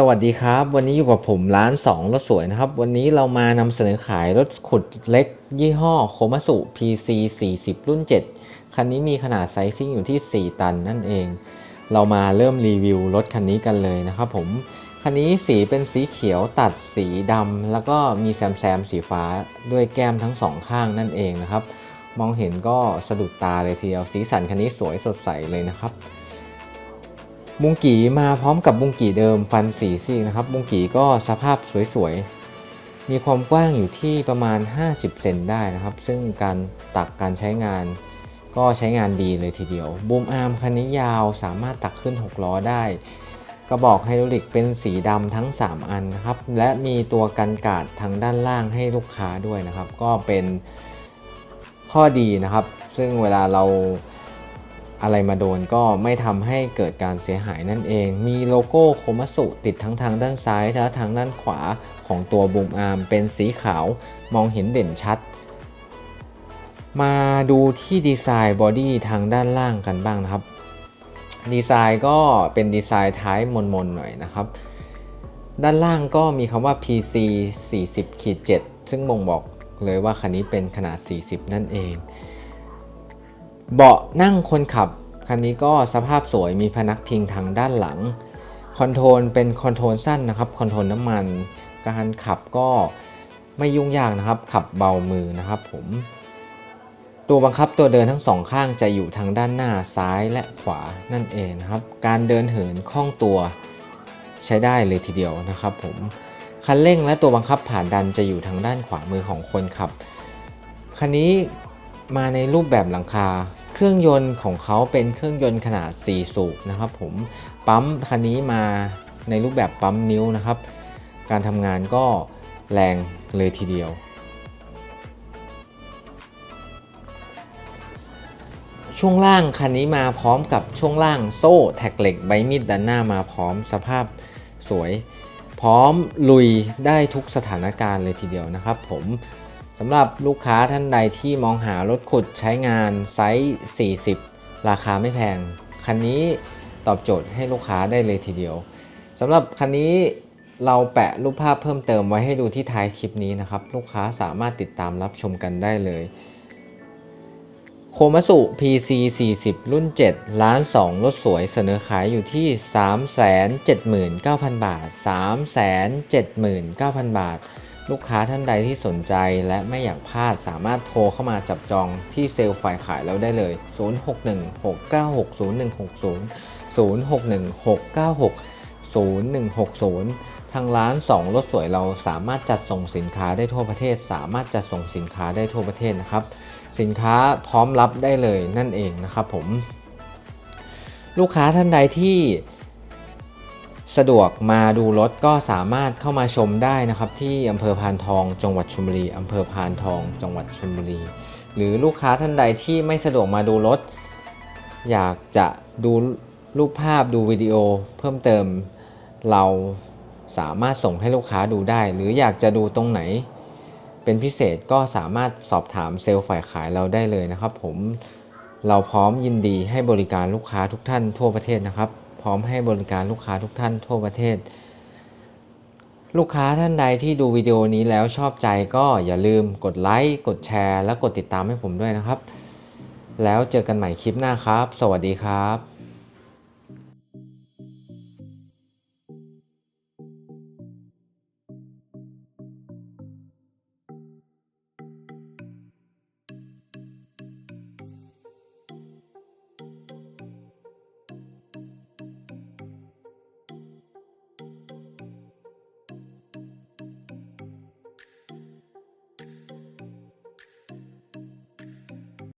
สวัสดีครับ วันนี้อยู่กับผมร้าน 2 รถสวยนะครับ วันนี้เรามานำเสนอขายรถขุดเล็ก ยี่ห้อโคมัสุ PC 40 รุ่น 7 คันนี้มีขนาดไซซิ่งอยู่ที่ 4 ตันนั่นเอง เรามาเริ่มรีวิวรถคันนี้กันเลยนะครับผม คันนี้สีเป็นสีเขียวตัดสีดำแล้วก็มีแซมแซมสีฟ้าด้วยแก้มทั้งสองข้างนั่นเองนะครับ มองเห็นก็สะดุดตาเลยทีเดียวสีสันคันนี้สวยสดใสเลยนะครับ บุงกีมาพร้อมกับบุงกีเดิมฟันสีซีกนะครับ บุงกีก็สภาพสวยๆ มีความกว้างอยู่ที่ประมาณ 50 เซนได้นะครับ ซึ่งการตักการใช้งาน ก็ใช้งานดีเลยทีเดียวบูมอาร์มคันนี้ยาวสามารถตักขึ้น 6 ล้อได้ กระบอกไฮดรอลิกเป็นสีดำทั้ง 3 อันนะครับ และมีตัวกันกาดทางด้านล่างให้ลูกค้าด้วยนะครับ ก็เป็นข้อดีนะครับ ซึ่งเวลาเรา อะไรมาโดนก็ไม่ทำให้เกิดการเสียหายนั่นเอง มีโลโก้โคมัสุติดทั้งทางด้านซ้ายและทางด้านขวาของตัวบูมอาร์มเป็นสีขาวมองเห็นเด่นชัด มาดูที่ดีไซน์บอดี้ทางด้านล่างกันบ้างนะครับ ดีไซน์ก็เป็นดีไซน์ท้ายมนๆหน่อยนะครับ ด้านล่างก็มีคำว่า PC 40-7ซึ่งบ่งบอกเลยว่าคันนี้เป็นขนาด 40 นั่นเอง เบาะนั่งคนขับ คันนี้ก็สภาพสวยมีพนักพิงทางด้านหลัง คอนโทรลเป็นคอนโทรลสั้นนะครับ คอนโทรลน้ำมัน การขับก็ไม่ยุ่งยากนะครับ ขับเบามือนะครับผม ตัวบังคับตัวเดินทั้งสองข้างจะอยู่ทางด้านหน้าซ้ายและขวานั่นเองนะครับ การเดินเหินคล่องตัวใช้ได้เลยทีเดียวนะครับผม คันเร่งและตัวบังคับผ่านดันจะอยู่ทางด้านขวามือของคนขับ คันนี้มาในรูปแบบหลังคา เครื่องยนต์ของเขาเป็นเครื่องยนต์ขนาด 4 สูบนะครับผมปั๊มคันนี้มาในรูปแบบปั๊มนิ้วนะครับ การทำงานก็แรงเลยทีเดียว ช่วงล่างคันนี้มาพร้อมกับช่วงล่างโซ่แท็กเหล็กใบมีดด้านหน้ามาพร้อมสภาพสวย พร้อมลุยได้ทุกสถานการณ์เลยทีเดียวนะครับ ผม สำหรับลูกค้าท่านใดที่มองหารถขุดใช้งานไซส์ 40 ราคาไม่แพง คันนี้ตอบโจทย์ให้ลูกค้าได้เลยทีเดียวสำหรับคันนี้เราแปะรูปภาพเพิ่มเติมไว้ให้ดูที่ท้ายคลิปนี้นะครับ ลูกค้าสามารถติดตามรับชมกันได้เลย โคมัสุ PC 40 รุ่น 7 ล้าน 2 รถสวยเสนอขายอยู่ที่ 379,000 บาท 379,000 บาท ลูกค้าท่านใดที่สนใจและไม่อยากพลาดสามารถโทรเข้ามาจับจองที่เซลล์ฝ่ายขายเราได้เลย0616960160 ทางร้าน 2 รถสวยเราสามารถจัดส่งสินค้าได้ทั่วประเทศ สามารถจัดส่งสินค้าได้ทั่วประเทศนะครับ สินค้าพร้อมรับได้เลยนั่นเองนะครับผม ลูกค้าท่านใดที่ สะดวกมาดูรถก็สามารถเข้ามาชมได้นะครับที่อำเภอพานทอง จังหวัดชลบุรีอำเภอพานทอง จังหวัดชลบุรี หรือลูกค้าท่านใดที่ไม่สะดวกมาดูรถ อยากจะดูรูปภาพดูวิดีโอเพิ่มเติม เราสามารถส่งให้ลูกค้าดูได้ หรืออยากจะดูตรงไหน เป็นพิเศษก็สามารถสอบถามเซลล์ฝ่ายขายเราได้เลยนะครับ ผมเราพร้อมยินดีให้บริการลูกค้าทุกท่านทั่วประเทศนะครับ พร้อมให้บริการลูกค้าทุกท่านทั่วประเทศ ลูกค้าท่านใดที่ดูวิดีโอนี้แล้วชอบใจก็อย่าลืมกดไลค์กดแชร์ และกดติดตามให้ผมด้วยนะครับ แล้วเจอกันใหม่คลิปหน้าครับ สวัสดีครับ